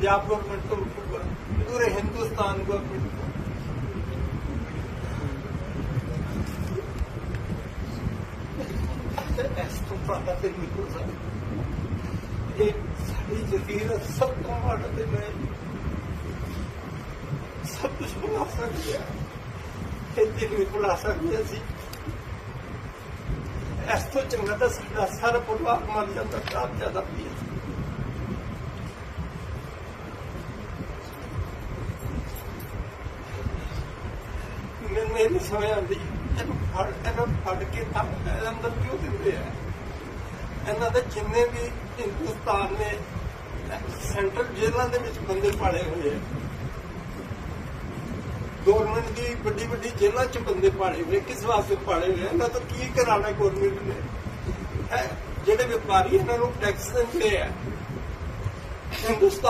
Punjab government को रुकूंगा पूरे हिंदुस्तान गवर्नमेंट को ਇਸ ਤੋਂ ਪਤਾ ਤੇ ਨਹੀਂ ਹੋ ਸਕਦਾ ਇਹ ਸਾਡੀ ਜ਼ਖੀਰਤ ਸਭ ਤੋਂ ਮਾੜਾ ਤੇ ਮੈਂ ਸਭ ਕੁਝ ਬੁਲਾ ਸਕਦੇ ਆ ਇਹ ਦਿਨ ਵੀ ਬੁਲਾ ਸਕਦੇ ਸੀ ਇਸ ਤੋਂ ਚੰਗਾ ਤਾਂ ਸਾਡਾ ਸਾਰਾ ਪਰਿਵਾਰ ਮਰ ਜਾਂਦਾ ਤਾਂ ਜ਼ਿਆਦਾ ਪੀ ਮੈਂ ਨਹੀਂ ਸਮਝ ਆਉਂਦੀ ਇਹਨੂੰ ਫੜ ਇਹਨੂੰ ਫੜ ਕੇ ਤਾਂ ਅੰਦਰ ਕਿਉਂ ਦਿੰਦੇ ਆ? ਇਹਨਾਂ ਦੇ ਜਿੰਨੇ ਵੀ ਹਿੰਦੁਸਤਾਨ ਨੇ, ਸੈਂਟਰਲ ਜੇਲ੍ਹਾਂ ਦੇ ਵਿੱਚ ਬੰਦੇ ਪਾਲੇ ਹੋਏ ਆ। ਗਵਰਨਮੈਂਟ ਦੀ ਵੱਡੀ ਵੱਡੀ ਜੇਲ੍ਹਾਂ 'ਚ ਬੰਦੇ ਪਾਲੇ ਹੋਏ, ਕਿਸ ਵਾਸਤੇ ਪਾਲੇ ਹੋਏ ਇਹਨਾਂ ਤੋਂ ਕੀ ਕਰਾਣਾ ਗਵਰਨਮੈਂਟ ਨੇ? ਜਿਹੜੇ ਵਪਾਰੀ ਇਹਨਾਂ ਨੂੰ ਟੈਕਸ ਦਿੰਦੇ ਆ, ਹਿੰਦੁਸਤਾਨ